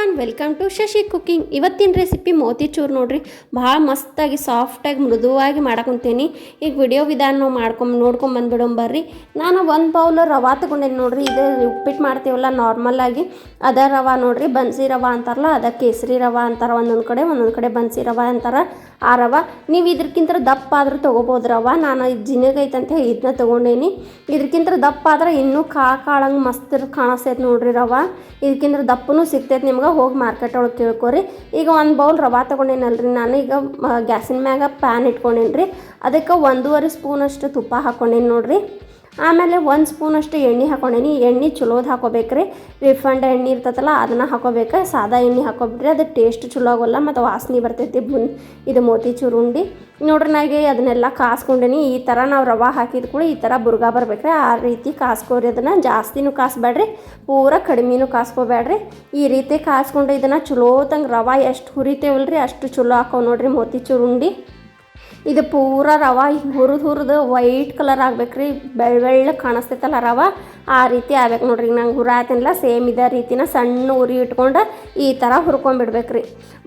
Everyone welcome to Shashi cooking ಇವತ್ತಿನ recipe motichoor ನೋಡ್ರಿ. ಭಾಳ ಮಸ್ತಾಗಿ ಸಾಫ್ಟಾಗಿ ಮೃದುವಾಗಿ ಮಾಡ್ಕೊತೀನಿ. ಈಗ ವಿಡಿಯೋ ವಿಧಾನ ನಾವು ಮಾಡ್ಕೊಂಡ್ ನೋಡ್ಕೊಂಡ್ ಬಂದ್ಬಿಡೋಣ ಬರ್ರಿ. ನಾನು ಒಂದು ಬೌಲ್ ರವಾ ತೊಗೊಂಡೇನಿ ನೋಡ್ರಿ. ಇದು ಉಪ್ಪಿಟ್ಟು ಮಾಡ್ತೀವಲ್ಲ ನಾರ್ಮಲ್ ಆಗಿ. ಅದ ರವಾ ನೋಡ್ರಿ, ಬನ್ಸಿ ರವಾ ಅಂತಾರಲ್ಲ, ಅದ ಕೇಸರಿ ರವಾ ಅಂತಾರ. ಒಂದೊಂದು ಕಡೆ ಒಂದೊಂದು ಕಡೆ ಬನ್ಸಿ ರವಾ ಅಂತಾರ. ಆ ರವ, ನೀವು ಇದಕ್ಕಿಂತ ದಪ್ಪ ಆದರೂ ತೊಗೋಬೋದು ರವ. ನಾನು ಇದು ಜಿನಗೈತೆ ಅಂತ ಹೇಳಿ ಇದನ್ನ ತೊಗೊಂಡೇನಿ. ಇದಕ್ಕಿಂತ ದಪ್ಪ ಆದ್ರೆ ಇನ್ನೂ ಕಾ ಕಾಳಂಗೆ ಮಸ್ತ್ ಕಾಣಿಸ್ತೈತೆ ನೋಡ್ರಿ ರವ. ಇದಕ್ಕಿಂತ ದಪ್ಪನೂ ಸಿಗ್ತೈತೆ ನಿಮ್ಗೆ. ಹೋಗಿ ಮಾರ್ಕೆಟ್ ಒಳಗೆ ಕೇಳ್ಕೊರಿ. ಈಗ ಒಂದು ಬೌಲ್ ರವಾ ತೊಗೊಂಡೇನಲ್ರಿ ನಾನು. ಈಗ ಗ್ಯಾಸಿನ ಮ್ಯಾಗ ಪ್ಯಾನ್ ಇಟ್ಕೊಂಡೇನಿ ರೀ ಅದಕ್ಕೆ ಒಂದೂವರೆ ಸ್ಪೂನಷ್ಟು ತುಪ್ಪ ಹಾಕ್ಕೊಂಡೇನಿ ನೋಡ್ರಿ. ಆಮೇಲೆ ಒಂದು ಸ್ಪೂನಷ್ಟು ಎಣ್ಣೆ ಹಾಕೊಂಡೇನಿ. ಎಣ್ಣೆ ಚಲೋದು ಹಾಕೋಬೇಕ್ರಿ. ರಿಫಂಡ್ ಎಣ್ಣೆ ಇರ್ತೈತಲ್ಲ, ಅದನ್ನು ಹಾಕೋಬೇಕು. ಸಾದಾ ಎಣ್ಣೆ ಹಾಕೋಬಿಟ್ರೆ ಅದು ಟೇಸ್ಟ್ ಚಲೋ ಆಗೋಲ್ಲ, ಮತ್ತು ವಾಸನೆ ಬರ್ತೈತಿ ಬುನ್, ಇದು ಮೋತಿಚೂರು ಉಂಡಿ ನೋಡ್ರಿ ನಾಗೆ ಅದನ್ನೆಲ್ಲ ಕಾಸ್ಕೊಂಡೇನಿ. ಈ ಥರ ನಾವು ರವೆ ಹಾಕಿದ ಕೂಡ ಈ ಥರ ಬುರ್ಗ ಬರ್ಬೇಕ್ರಿ. ಆ ರೀತಿ ಕಾಸ್ಕೋರಿ, ಅದನ್ನು ಜಾಸ್ತಿನೂ ಕಾಸ್ಬೇಡ್ರಿ ಪೂರ ಕಡಿಮೆನೂ ಕಾಸ್ಕೋಬೇಡ್ರಿ ಈ ರೀತಿ ಕಾಸ್ಕೊಂಡು ಇದನ್ನು ಚಲೋತಂಗೆ ರವೆ ಎಷ್ಟು ಹುರಿತೇವಲ್ರಿ, ಅಷ್ಟು ಚಲೋ ಹಾಕೋ ನೋಡ್ರಿ ಮೋತಿ ಉಂಡಿ ಇದು ಪೂರ ರವೆ, ಹಿಂಗೆ ಹುರಿದು ಹುರಿದು ವೈಟ್ ಕಲರ್ ಆಗ್ಬೇಕ್ರಿ ಬೆಳ್ಳ ಬೆಳ್ಳ ಕಾಣಿಸ್ತೈತಲ್ಲ ರವೆ. ಆ ರೀತಿ ಆಗ್ಬೇಕು ನೋಡ್ರಿ. ನಂಗೆ ಹುರಾತಿನಲ್ಲ ಸೇಮ್ ಇದೇ ರೀತಿನ ಸಣ್ಣ ಉರಿ ಇಟ್ಕೊಂಡು ಈ ಥರ ಹುರ್ಕೊಂಡ್ಬಿಡ್ಬೇಕು ರೀ.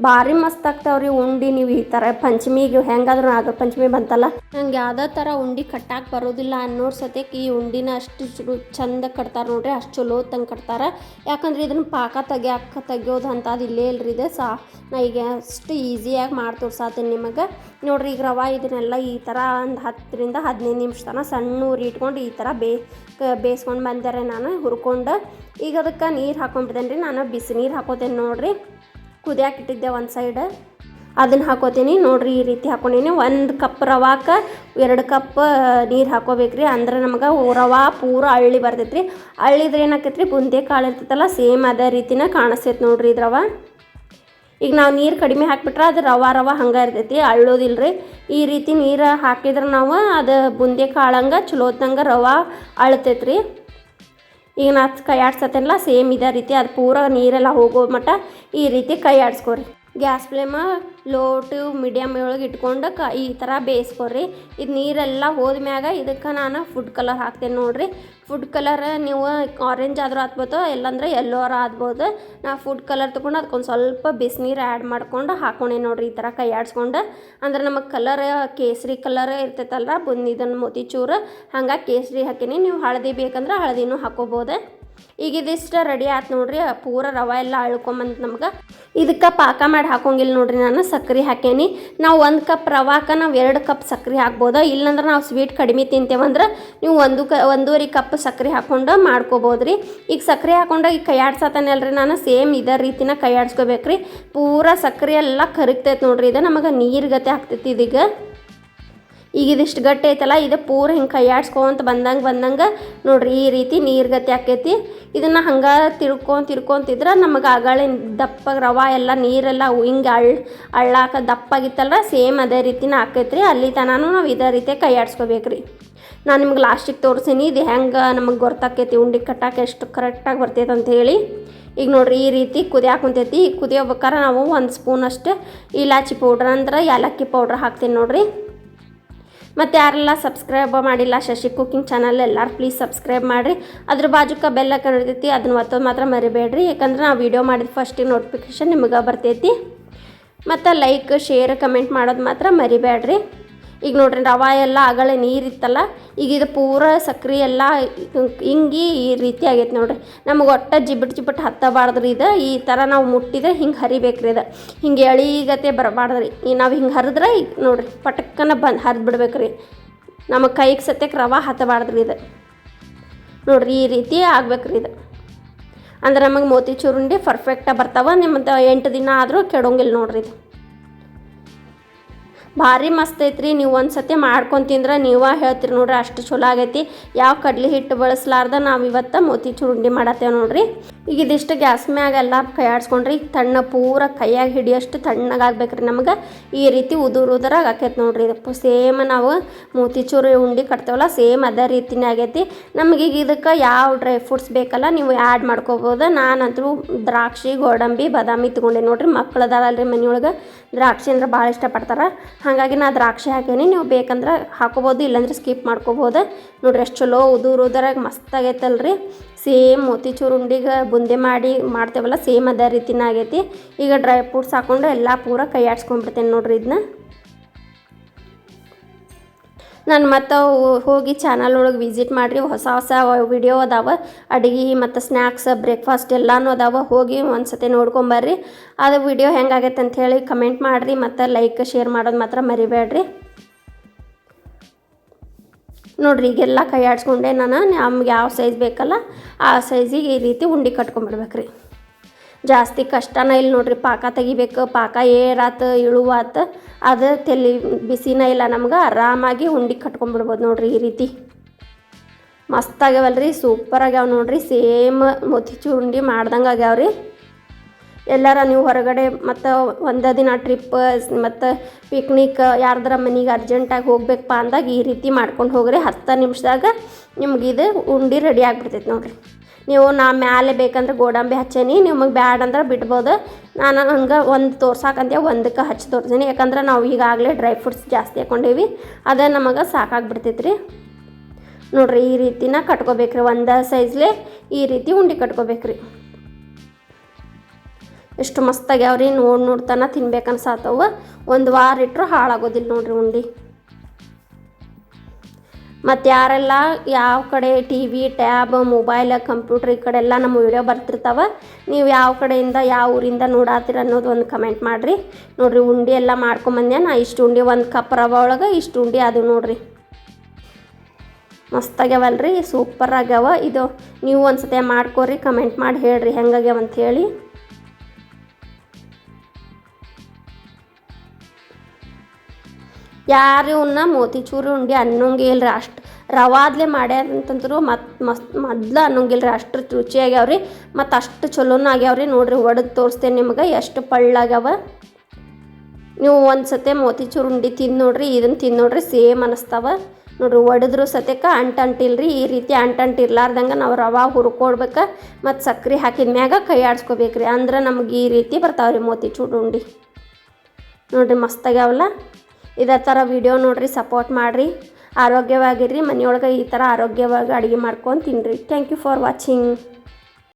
ಭಾರಿ ಮಸ್ತ್ ಆಗ್ತಾವ್ರಿ ಉಂಡಿ ನೀವು ಈ ಥರ ಪಂಚಮಿಗೆ ಹೆಂಗಾದ್ರೂ ನಾಗರ ಪಂಚಮಿ ಬಂತಲ್ಲ. ನಂಗೆ ಯಾವುದೇ ಥರ ಉಂಡಿ ಕಟ್ಟಾಕೆ ಬರೋದಿಲ್ಲ ಅನ್ನೋರು ಸತ್ಯಕ್ಕೆ ಈ ಉಂಡಿನ ಅಷ್ಟು ಚಂದ ಕಟ್ತಾರೆ ನೋಡ್ರಿ. ಅಷ್ಟು ಚಲೋ ತಂಗೆ ಕಟ್ತಾರೆ. ಯಾಕಂದ್ರೆ ಇದನ್ನು ಪಾಕ ತೆಗಿಯಾಕ ತೆಗಿಯೋದು ಅಂತದು ಇಲ್ಲೇ ಇಲ್ರಿ ಇದೆ. ಸಾ ನಾ ಈಗ ಅಷ್ಟು ಈಸಿಯಾಗಿ ಮಾಡಿ ತೋರ್ಸಾತೀನಿ ನಿಮಗೆ. ನೋಡ್ರಿ ಈಗ ರವೆ ಇದನ್ನೆಲ್ಲ ಈ ಥರ ಒಂದು ಹತ್ತರಿಂದ ಹದಿನೈದು ನಿಮಿಷ ತನಕ ಸಣ್ಣ ಉರಿ ಇಟ್ಕೊಂಡು ಈ ಥರ ಬೇ ಬೇಯಿಸ್ಕೊಂಡು ಬಂದರೆ ನಾನು ಹುರ್ಕೊಂಡು, ಈಗ ಅದಕ್ಕೆ ನೀರು ಹಾಕೊಂಡ್ಬಿಡ್ತೇನೆ ರೀ. ನಾನು ಬಿಸಿ ನೀರು ಹಾಕೋತೇನೆ ನೋಡಿರಿ. ಕುದಿಯಾಕೆ ಇಟ್ಟಿದ್ದೆ ಒಂದು ಸೈಡ್ ಅದನ್ನು ಹಾಕೋತೀನಿ ನೋಡಿರಿ, ಈ ರೀತಿ ಹಾಕೊಂಡೀನಿ ಒಂದು ಕಪ್ ರವಾಕ್ಕೆ ಎರಡು ಕಪ್ ನೀರು ಹಾಕೋಬೇಕ್ರಿ ಅಂದ್ರೆ ನಮಗೆ ರವಾ ಪೂರ ಅಳ್ಳಿ ಬರ್ತೈತೆ ರೀ. ಅಳ್ಳಿದ್ರೆ ಏನಾಕೈತೆ ರೀ? ಬುಂದೆ ಕಾಳು ಇರ್ತೈತಲ್ಲ, ಸೇಮ್ ಅದೇ ರೀತಿನ ಕಾಣಿಸ್ತೈತೆ ನೋಡಿರಿ ಇದು ರವ ಈಗ ನಾವು ನೀರು ಕಡಿಮೆ ಹಾಕಿಬಿಟ್ರೆ ಅದು ರವ ರವ ಹಂಗೆ ಇರ್ತೈತಿ ಅಳ್ಳೋದಿಲ್ಲ ರೀ ಈ ರೀತಿ ನೀರು ಹಾಕಿದ್ರೆ ನಾವು ಅದು ಬುಂದೆ ಕಾಳಂಗೆ ಚಲೋತ್ತಂಗೆ ರವ ಅಳ್ತೈತೆ ರೀ ಈಗ ನಾ ಕೈ ಆಡ್ಸತ್ತೇನಲ್ಲ, ಸೇಮ್ ಇದೇ ರೀತಿ ಅದು ಪೂರ ನೀರೆಲ್ಲ ಹೋಗೋ ಮಟ್ಟ ಈ ರೀತಿ ಕೈ ಆಡಿಸ್ಕೊರಿ. Gas flame low to medium ಒಳಗೆ ಇಟ್ಕೊಂಡು ಕ ಈ ಥರ ಬೇಯಿಸ್ಕೊರಿ ಇದು ನೀರೆಲ್ಲ ಹೋದ್ಮ್ಯಾಗ ಇದಕ್ಕೆ ನಾನು ಫುಡ್ ಕಲರ್ ಹಾಕ್ತೇನೆ ನೋಡಿರಿ. ಫುಡ್ ಕಲರ್ ನೀವು ಆರೆಂಜ್ ಆದರೂ ಹಾಕ್ಬೋದು, ಇಲ್ಲಾಂದ್ರೆ ಎಲ್ಲೋರ ಆಗ್ಬೋದು ನಾ ಫುಡ್ ಕಲರ್ ತೊಗೊಂಡು ಅದಕ್ಕೊಂದು ಸ್ವಲ್ಪ ಬಿಸಿನೀರು ಆ್ಯಡ್ ಮಾಡ್ಕೊಂಡು ಹಾಕೊಂಡೆ ನೋಡಿರಿ ಈ ಥರ ಕೈ ಆಡಿಸ್ಕೊಂಡು. ಅಂದ್ರೆ ನಮಗೆ ಕಲರ್ ಕೇಸರಿ ಕಲರ್ ಇರ್ತೈತಲ್ಲ ಬುಂದಿದನ್ನು ಮೋತಿಚೂರು, ಹಂಗೆ ಕೇಸರಿ ಹಾಕೀನಿ. ನೀವು ಹಳದಿ ಬೇಕಂದ್ರೆ ಹಳದಿನೂ ಹಾಕೋಬೋದು. ಈಗ ಇದಿಷ್ಟು ರೆಡಿ ಆಯ್ತು ನೋಡ್ರಿ, ಪೂರ ರವೆ ಎಲ್ಲ ಅಳ್ಕೊಂಬಂದು ನಮ್ಗೆ. ಇದಕ್ಕೆ ಪಾಕ ಮಾಡಿ ಹಾಕೋಂಗಿಲ್ಲ ನೋಡ್ರಿ ನಾನು, ಸಕ್ರೆ ಹಾಕೇನಿ ನಾವು ಒಂದು ಕಪ್ ರವಾಕ, ನಾವು ಎರಡು ಕಪ್ ಸಕ್ರೆ ಹಾಕ್ಬೋದು? ಇಲ್ಲಂದ್ರೆ ನಾವು ಸ್ವೀಟ್ ಕಡಿಮೆ ತಿಂತೇವಂದ್ರೆ ನೀವು ಒಂದು ಕ, ಒಂದೂವರೆ ಕಪ್ ಸಕ್ರೆ ಹಾಕ್ಕೊಂಡು ಮಾಡ್ಕೋಬೋದು ರೀ ಈಗ ಸಕ್ರೆ ಹಾಕೊಂಡು ಈಗ ಕೈ ಆಡ್ಸತ್ತಾನಲ್ರಿ ನಾನು, ಸೇಮ್ ಇದೇ ರೀತಿನ ಕೈ ಆಡ್ಸ್ಕೋಬೇಕು ರೀ ಪೂರ ಸಕ್ರೆ ಎಲ್ಲ ಕರಗ್ತೈತೆ ನೋಡ್ರಿ, ಇದು ನಮಗೆ ನೀರು ಗತೆ ಆಗ್ತೈತಿ ಇದೀಗ. ಈಗ ಇದಿಷ್ಟು ಗಟ್ಟಿ ಐತಲ್ಲ, ಇದು ಪೂರ ಹಿಂಗೆ ಕೈ ಆಡ್ಸ್ಕೊಂತ ಬಂದಂಗೆ ಬಂದಂಗೆ ನೋಡ್ರಿ ಈ ರೀತಿ ನೀರು ಗತಿ ಆಕೈತಿ. ಇದನ್ನು ಹಂಗೆ ತಿರ್ಕೊಂತ ತಿರ್ಕೊಂತಿದ್ರೆ ನಮಗೆ ಆಗಾಳೆ ದಪ್ಪ ರವೆ ಎಲ್ಲ, ನೀರೆಲ್ಲ ಹಿಂಗೆ ಅಳ್, ಅಳ್ಳಾಕ ದಪ್ಪಾಗಿತ್ತಲ್ಲ ಸೇಮ್ ಅದೇ ರೀತಿನ ಆಕೈತ್ರಿ. ಅಲ್ಲಿ ತನೂ ನಾವು ಇದೇ ರೀತಿ ಕೈ ಆಡ್ಸ್ಕೋಬೇಕು ರೀ ನಾನು ನಿಮ್ಗೆ ಲಾಸ್ಟಿಗೆ ತೋರಿಸೀನಿ, ಇದು ಹೆಂಗೆ ನಮಗೆ ಗೊತ್ತಾಕೈತಿ ಉಂಡೆ ಕಟ್ಟಾಕ ಎಷ್ಟು ಕರೆಕ್ಟಾಗಿ ಬರ್ತೈತೆ ಅಂತ ಹೇಳಿ ಈಗ ನೋಡ್ರಿ ಈ ರೀತಿ ಕುದಿಯಾಕ ಕುಂತೈತಿ. ಈಗ ಕುದಿಯೋಬೇಕಾರೆ ನಾವು ಒಂದು ಸ್ಪೂನಷ್ಟು ಇಲಾಚಿ ಪೌಡ್ರ್ ಅಂದ್ರೆ, ಏಲಕ್ಕಿ ಪೌಡ್ರ್ ಹಾಕ್ತೀನಿ ನೋಡ್ರಿ. ಮತ್ತು ಯಾರೆಲ್ಲ ಸಬ್ಸ್ಕ್ರೈಬ್ ಮಾಡಿಲ್ಲ ಶಶಿ ಕುಕಿಂಗ್ ಚಾನಲ್ ಎಲ್ಲರೂ ಪ್ಲೀಸ್ ಸಬ್ಸ್ಕ್ರೈಬ್ ಮಾಡಿರಿ. ಅದ್ರ ಬಾಜುಕ ಬೆಲ್ಲ ಕಡಿತೈತಿ ಅದನ್ನ ಒತ್ತೋದು ಮಾತ್ರ ಮರಿಬೇಡ್ರಿ. ಯಾಕಂದ್ರೆ ನಾವು ವೀಡಿಯೋ ಮಾಡಿದ ಫಸ್ಟಿಗೆ ನೋಟಿಫಿಕೇಶನ್ ನಿಮಗೆ ಬರ್ತೈತಿ. ಮತ್ತು ಲೈಕ್ ಶೇರ್ ಕಮೆಂಟ್ ಮಾಡೋದು ಮಾತ್ರ ಮರಿಬೇಡ್ರಿ. ಈಗ ನೋಡ್ರಿ ರವೆ ಎಲ್ಲ ಆಗಲೇ ನೀರಿತ್ತಲ್ಲ ಈಗ ಇದು ಪೂರ ಸಕ್ರೆ ಎಲ್ಲ ಹಿಂಗಿ ಈ ರೀತಿ ಆಗೈತೆ ನೋಡ್ರಿ. ನಮಗೆ ಒಟ್ಟ ಜಿಬಿಟ್ ಜಿಬಿಟ್ ಹತ್ತಬಾರ್ದ್ರಿ ಇದು. ಈ ಥರ ನಾವು ಮುಟ್ಟಿದ್ರೆ ಹಿಂಗೆ ಹರಿಬೇಕ್ರಿ ಇದು. ಹಿಂಗೆ ಎಳಿಗತೆ ಬರಬಾರ್ದ್ರಿ. ಈ ನಾವು ಹಿಂಗೆ ಹರಿದ್ರೆ ಈಗ ನೋಡ್ರಿ ಪಟಕ್ಕನ ಬಂದು ಹರಿದು ಬಿಡ್ಬೇಕ್ರಿ. ನಮಗೆ ಕೈಗೆ ಸತ್ಯಕ್ಕೆ ರವೆ ಹತ್ತಬಾರ್ದ್ರಿ ಇದು. ನೋಡ್ರಿ ಈ ರೀತಿ ಆಗ್ಬೇಕ್ರಿ ಇದು. ಅಂದ್ರೆ ನಮಗೆ ಮೋತಿ ಚೂರುಂಡಿ ಪರ್ಫೆಕ್ಟಾಗಿ ಬರ್ತಾವ. ನಿಮ್ಮದು ಎಂಟು ದಿನ ಆದರೂ ಕೆಡೋಂಗಿಲ್ಲ ನೋಡ್ರಿ ಇದು. ಭಾರಿ ಮಸ್ತ್ ಐತ್ರಿ. ನೀವು ಒಂದು ಸತಿ ಮಾಡ್ಕೊಂಡು ತಿಂದ್ರೆ ನೀವೇ ಹೇಳ್ತೀರಿ ನೋಡ್ರಿ ಅಷ್ಟು ಚಲೋ ಆಗೈತಿ. ಯಾವ ಕಡ್ಲಿ ಹಿಟ್ಟು ಬಳಸ್ಲಾರ್ದ ನಾವು ಇವತ್ತು ಮೋತಿ ಚುರುಂಡಿ ಮಾಡತ್ತೇವೆ ನೋಡ್ರಿ. ಈಗ ಇದಿಷ್ಟು ಗ್ಯಾಸ್ ಮ್ಯಾಗ ಎಲ್ಲ ಕೈ ಆಡ್ಸ್ಕೊಂಡ್ರಿ ತಣ್ಣ ಪೂರ ಕೈಯಾಗ ಹಿಡಿಯಷ್ಟು ತಣ್ಣಗಾಗ್ಬೇಕ್ರಿ ನಮಗೆ. ಈ ರೀತಿ ಉದುರು ಉದುರಾಗ ಆಕೈತೆ ನೋಡ್ರಿ ಇದು ಸೇಮ್ ನಾವು ಮೋತಿಚೂರು ಉಂಡೆ ಕಟ್ತೇವಲ್ಲ, ಸೇಮ್ ಅದೇ ರೀತಿನೇ ಆಗೈತಿ. ನಮಗೆ ಈಗ ಇದಕ್ಕೆ ಯಾವ ಡ್ರೈ ಫ್ರೂಟ್ಸ್ ಬೇಕಲ್ಲ ನೀವು ಆ್ಯಡ್ ಮಾಡ್ಕೋಬೋದು. ನಾನಂತೂ ದ್ರಾಕ್ಷಿ, ಗೋಡಂಬಿ, ಬಾದಾಮಿ ತೊಗೊಂಡೆ ನೋಡ್ರಿ. ಮಕ್ಕಳದಾರಲ್ರಿ ಮನೆಯೊಳಗೆ. ದ್ರಾಕ್ಷಿ ಅಂದ್ರೆ ಭಾಳ ಇಷ್ಟಪಡ್ತಾರೆ. ಹಾಗಾಗಿ ನಾ ದ್ರಾಕ್ಷಿ ಹಾಕೇನಿ, ನೀವು ಬೇಕಂದ್ರೆ ಹಾಕೋಬೋದು, ಇಲ್ಲಾಂದ್ರೆ ಸ್ಕಿಪ್ ಮಾಡ್ಕೋಬೋದು. ನೋಡ್ರಿ ಎಷ್ಟು ಚಲೋ ಉದುರು ಉದರಾಗ ಮಸ್ತ್ ಆಗೈತಲ್ರಿ. ಸೇಮ್ ಮೋತಿಚೂರು ಉಂಡಿಗೆ ಬುಂದೆ ಮಾಡಿ ಮಾಡ್ತೇವಲ್ಲ ಸೇಮ್ ಅದೇ ರೀತಿನ ಆಗೈತಿ. ಈಗ ಡ್ರೈ ಫ್ರೂಟ್ಸ್ ಹಾಕ್ಕೊಂಡು ಎಲ್ಲ ಪೂರ ಕೈ ಆಡ್ಸ್ಕೊಂಡ್ಬಿಡ್ತೇನೆ ನೋಡ್ರಿ ಇದನ್ನ ನಾನು ಮತ್ತು ಹೋಗಿ ಚಾನಲ್ ಒಳಗೆ ವಿಸಿಟ್ ಮಾಡಿರಿ, ಹೊಸ ಹೊಸ ವಿಡಿಯೋ ಅದಾವ, ಅಡುಗೆ ಮತ್ತು ಸ್ನ್ಯಾಕ್ಸ್ ಬ್ರೇಕ್ಫಾಸ್ಟ್ ಎಲ್ಲಾನು ಅದಾವ, ಹೋಗಿ ಒಂದು ಸತಿ ನೋಡ್ಕೊಂಬರ್ರಿ ಅದು ವಿಡಿಯೋ ಹೆಂಗಾಗೈತೆ ಅಂತ ಹೇಳಿ ಕಮೆಂಟ್ ಮಾಡಿರಿ, ಮತ್ತು ಲೈಕ್ ಶೇರ್ ಮಾಡೋದು ಮಾತ್ರ ಮರಿಬೇಡ್ರಿ. ನೋಡ್ರಿ, ಈಗೆಲ್ಲ ಕೈ ಆಡಿಸ್ಕೊಂಡೆ ನಾನು, ನಮ್ಗೆ ಯಾವ ಸೈಜ್ ಬೇಕಲ್ಲ, ಆ ಸೈಜಿಗೆ ಈ ರೀತಿ ಉಂಡೆ ಕಟ್ಕೊಂಡ್ಬಿಡ್ಬೇಕ್ರಿ ಜಾಸ್ತಿ ಕಷ್ಟನ ಇಲ್ಲ ನೋಡ್ರಿ, ಪಾಕ ತೆಗಿಬೇಕು, ಪಾಕ ಏರಾತ ಇಳುವಾತ ಅದು ತೆಲಿ ಬಿಸಿನ ಇಲ್ಲ ನಮ್ಗೆ, ಆರಾಮಾಗಿ ಉಂಡಿ ಕಟ್ಕೊಂಡ್ಬಿಡ್ಬೋದು ನೋಡ್ರಿ ಈ ರೀತಿ. ಮಸ್ತ್ ಆಗ್ಯಾವಲ್ರಿ ಸೂಪರ್ ಆಗ್ಯಾವ ನೋಡ್ರಿ ಸೇಮ್ ಮೋತಿಚೂರ್ ಉಂಡಿ ಮಾಡ್ದಂಗೆ ಆಗ್ಯಾವ್ರಿ. ಎಲ್ಲಾರ ನೀವು ಹೊರಗಡೆ ಮತ್ತು ಒಂದೇ ದಿನ ಟ್ರಿಪ್ ಮತ್ತು ಪಿಕ್ನಿಕ್ ಯಾರ್ದಾರ ಮನೆಗೆ ಅರ್ಜೆಂಟಾಗಿ ಹೋಗ್ಬೇಕಪ್ಪ ಅಂದಾಗ ಈ ರೀತಿ ಮಾಡ್ಕೊಂಡು ಹೋಗ್ರಿ, ಹತ್ತು ನಿಮಿಷದಾಗ ನಿಮ್ಗೆ ಇದು ಉಂಡೆ ರೆಡಿ ಆಗಿಬಿಡ್ತೈತೆ ನೋಡ್ರಿ. ನೀವು ನಾ ಮ್ಯಾಲೆ ಬೇಕಂದ್ರೆ ಗೋಡಂಬಿ ಹಚ್ಚೇನಿ, ನಿಮಗೆ ಬ್ಯಾಡ ಅಂದ್ರೆ ಬಿಡ್ಬೋದು. ನಾನು ಹಂಗೆ ಒಂದು ತೋರ್ಸಾಕಂತೆ ಒಂದಕ್ಕೆ ಹಚ್ಚಿ ತೋರ್ಸೀನಿ. ಯಾಕಂದ್ರೆ ನಾವು ಈಗಾಗಲೇ ಡ್ರೈ ಫ್ರೂಟ್ಸ್ ಜಾಸ್ತಿ ಹಾಕೊಂಡೇವಿ, ಅದೇ ನಮಗೆ ಸಾಕಾಗ್ಬಿಡ್ತೈತೆ ರೀ ನೋಡ್ರಿ, ಈ ರೀತಿನ ಕಟ್ಕೋಬೇಕ್ರಿ, ಒಂದು ಸೈಜ್ಲೆ ಈ ರೀತಿ ಉಂಡೆ ಕಟ್ಕೋಬೇಕ್ರಿ. ಎಷ್ಟು ಮಸ್ತಾಗ್ಯಾವ್ರಿ, ನೋಡಿ ನೋಡ್ತಾನೆ ತಿನ್ಬೇಕು ಅನ್ಸಾತವ ಒಂದು ವಾರ ಇಟ್ಟರು ಹಾಳಾಗೋದಿಲ್ಲ ನೋಡ್ರಿ ಉಂಡೆ. ಮತ್ತು ಯಾರೆಲ್ಲ ಯಾವ ಕಡೆ T V, tab, mobile, computer ಈ ಕಡೆ ಎಲ್ಲ ನಮ್ಮ ವಿಡಿಯೋ ಬರ್ತಿರ್ತಾವೆ, ನೀವು ಯಾವ ಕಡೆಯಿಂದ ಯಾವ ಊರಿಂದ ನೋಡಾತೀರ ಅನ್ನೋದು ಒಂದು ಕಮೆಂಟ್ ಮಾಡಿರಿ. ನೋಡಿರಿ, ಉಂಡೆ ಎಲ್ಲ ಮಾಡ್ಕೊಂಬಂದೆ ನಾ ಇಷ್ಟು ಉಂಡೆ ಒಂದು ಕಪ್ ರವ ಒಳಗೆ, ಇಷ್ಟು ಉಂಡೆ ಅದು ನೋಡಿರಿ. ಮಸ್ತಾಗ್ಯಾವಲ್ರಿ ಸೂಪರ್ ಆಗ್ಯಾವ. ಇದು ನೀವು ಒಂದು ಸತಿ ಮಾಡ್ಕೋರಿ ಕಮೆಂಟ್ ಮಾಡಿ ಹೇಳ್ರಿ ಹೆಂಗಾಗ್ಯಾವಂತ ಹೇಳಿ. ಯಾರು ಇವನ್ನ ಮೋತಿಚೂರು ಉಂಡೆ ರೀ ಅಷ್ಟು ರವಾದ್ಲೆ ಮಾಡ್ಯಾರ ಅಂತಂದ್ರು ಮತ್ತು ಮಸ್ತ್ ಮೊದ್ಲು ಅನ್ನೋಂಗಿಲ್ರಿ ಅಷ್ಟು ರುಚಿ ಆಗ್ಯಾವ್ರಿ ಮತ್ತು ಅಷ್ಟು ಚಲೋನ ಆಗ್ಯಾವ್ರಿ. ನೋಡ್ರಿ, ಒಡೆದು ತೋರಿಸ್ತೇನೆ ನಿಮ್ಗೆ, ಎಷ್ಟು ಪಳ್ಳಾಗ್ಯಾವ ನೀವು ಒಂದು ಸತಿ ಮೋತಿಚೂರು ಉಂಡೆ ತಿಂದು ನೋಡ್ರಿ ಇದನ್ನು ತಿಂದು ನೋಡ್ರಿ, ಸೇಮ್ ಅನಿಸ್ತಾವ. ನೋಡ್ರಿ, ಒಡೆದ್ರು ಸತ್ಯಕ್ಕೆ ಅಂಟಂಟಿಲ್ರಿ ಈ ರೀತಿ ಅಂಟಂಟ್ ಇರ್ಲಾರ್ದಂಗೆ ನಾವು ರವೆ ಹುರ್ಕೊಡ್ಬೇಕು ಮತ್ತು ಸಕ್ಕರೆ ಹಾಕಿದ ಮ್ಯಾಗ ಕೈ ಆಡಿಸ್ಕೋಬೇಕ್ರಿ. ಅಂದ್ರೆ ನಮ್ಗೆ ಈ ರೀತಿ ಬರ್ತಾವ್ರಿ ಮೋತಿಚೂರು ಉಂಡೆ. ನೋಡ್ರಿ ಮಸ್ತಾಗ್ಯಾವಲ್ಲ ಇದೇ ಥರ ವಿಡಿಯೋ ನೋಡಿರಿ ಸಪೋರ್ಟ್ ಮಾಡಿರಿ. ಆರೋಗ್ಯವಾಗಿರ್ರಿ, ಮನೆಯೊಳಗೆ ಈ ಥರ ಆರೋಗ್ಯವಾಗಿ ಅಡುಗೆ ಮಾಡ್ಕೊಂಡು ತಿನ್ನಿರಿ ಥ್ಯಾಂಕ್ ಯು ಫಾರ್ ವಾಚಿಂಗ್